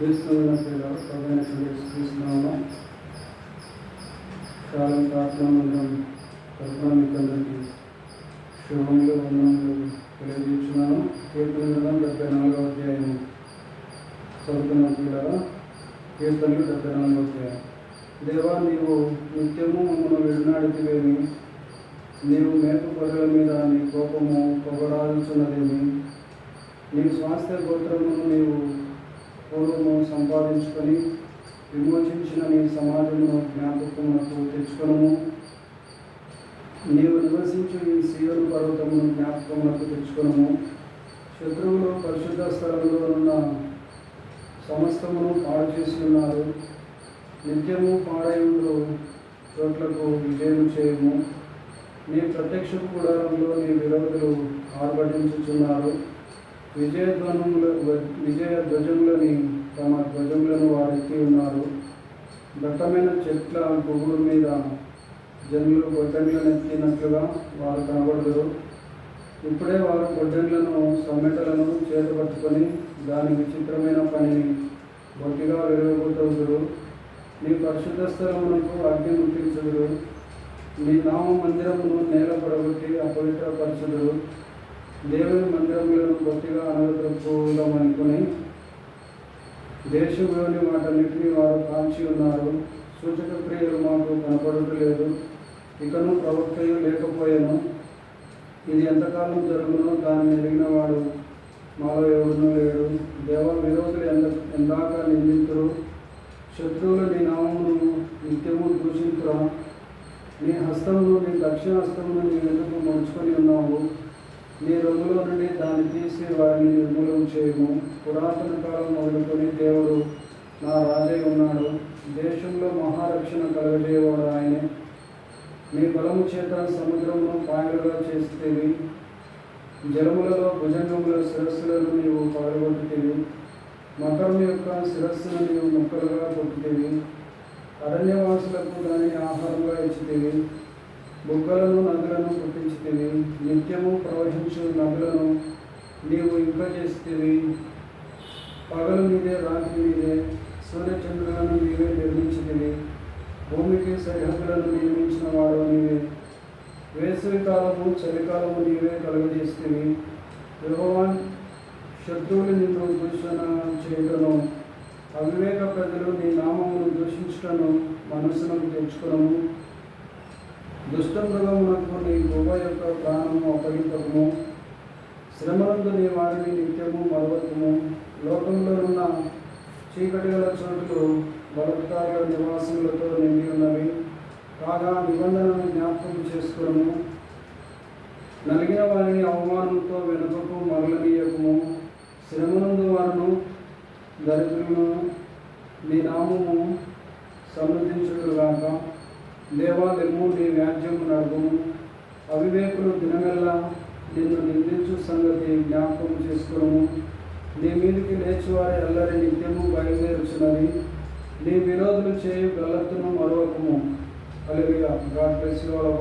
క్రీస్తున్న పేరు సరైన క్రీస్తున్నాము కాలం ప్రార్థన తరఫున శుభములు వందనములు తెలియజేస్తున్నాను. కీర్తన డెబ్బై నాలుగవ అధ్యాయం చదువుతున్న పిల్లల కీర్తనలు డెబ్బై నాలుగవ అధ్యాయం. దేవా నీవు నిత్యము మమ్మల్ని నీవు మేక గొర్రెల మీద నీ కోపము పొగడాల్చున్నదేమి? నీ స్వాస్థ్య గోత్రమును నీవు పూర్వము సంపాదించుకొని విమోచించిన నీ సమాధులను జ్ఞాపకమునకు తెచ్చుకొనము. నీవు నివసించు ఈ సీయోను పర్వతమును జ్ఞాపకమునకు తెచ్చుకొనము. శత్రువులు పరిశుద్ధ స్థలంలో ఉన్న సమస్తమును పాడు చేసి ఉన్నారు. నిత్యము పాడయుడు చోట్లకు విజయం చేయము. నీ ప్రత్యక్ష కూడారంలో నీ విరోధులు ఆర్భటించుచున్నారు. విజయధ్వనముల విజయ ధ్వజములని తమ ధ్వజములను వారెత్తి ఉన్నారు. దట్టమైన చెట్ల పువ్వుల మీద జనులు గొడ్డన్లను ఎత్తినట్లుగా వారు కనబడదురు. ఇప్పుడే వారు గొడ్డన్లను సమ్మెటలను చేతపట్టుకొని దాని విచిత్రమైన పనిని గట్టిగా వెలువగొట్టవుదురు నీ పరిశుద్ధ స్థలమునకు అగ్ని ముట్టించుదురు. నీ నామ మందిరమును నేల పడగొట్టి అపవిత్రపరచుదురు. దేవుని మందిరములను గట్టిగా అనగద్రపులమనుకుని దేశంలోని వాటన్నిటినీ వారు కాంచి ఉన్నారు. సూచక క్రియలు మాకు కనపడటలేదు. ఇకను ప్రవక్తయు లేకపోయాను. ఇది ఎంతకాలం జరుగునో దాన్ని ఎరిగిన వాడు మాలో ఎవడునూ లేడు. దేవ విరోధులు ఎంత ఎందాక నిందితురు. శత్రువులు నీ నామమును నిత్యము దూషించురా నీ హస్తమును నీ దక్షిణ హస్తమును నీ ఎందుకు మలుచుకొని ఉన్నావు? నీ రొమ్ములో నుండి దాన్ని తీసి వారిని నిర్మూలన చేయము. పురాతన కాలం మొదలుకొని దేవుడు నా రాజై ఉన్నాడు. దేశంలో మహారక్షణ కలగజేయవాడు ఆయనే. మీ బలము చేత సముద్రమును పాయలుగా చేస్తేవి. జలములలో భుజంగముల శిరస్సులను నీవు పగలగొట్టుతేవి మకరం యొక్క శిరస్సును నీవు ముక్కలుగా కొట్టుతేవి. అరణ్యవాసులకు దాన్ని ఆహారంగా ఇచ్చితేవి. బుగ్గలను నదులను పుట్టించితివి నిత్యము ప్రవహించు నదులను నీవు ఇంక చేస్తేవి. పగలు మీదే రాత్రి మీదే సూర్యచంద్రులను నీవే నిర్మించితివి. భూమికి సరిహద్దులను నియమించిన వాడు నీవే. వేసవి కాలము చలికాలము నీవే కలుగజేస్తేవి. భగవాన్ శత్రువులు నిన్ను దూషణ చేయటను అవివేక ప్రజలు నీ నామమును దూషించటను మనస్సును తెచ్చుకోవడము దుష్ట మృగమునకు నీ గువ్వ యొక్క ప్రాణము అప్పగింపకము. శ్రమలందు నీ వారిని నిత్యము మరవకము. లోకంలో ఉన్న చీకటి గల చోటులు బలత్కారుల నివాసములతో నిండి ఉన్నవి. కాగా నిబంధనను జ్ఞాపకం చేసుకునము. నలిగిన వారిని అవమానంతో వెనుకకు మరలనీయకము. శ్రమనందు వారును దరిద్రులను నీ నామము సమృద్ధించుడుగాక దేవాలయము నీ వ్యాజ్యము నడుము అవివేకులు దినమెల్లా నిన్ను నిందించు సంగతి జ్ఞాపకం చేసుకోము నీ మీదికి లేచివారి అల్లరి నిత్యము బయలుదేరుచున్నది. నీ విరోధులు చేయు గల్లత్తును మరొకము అలెలుగా గాడ్ బ్లెస్ యూ ఆల్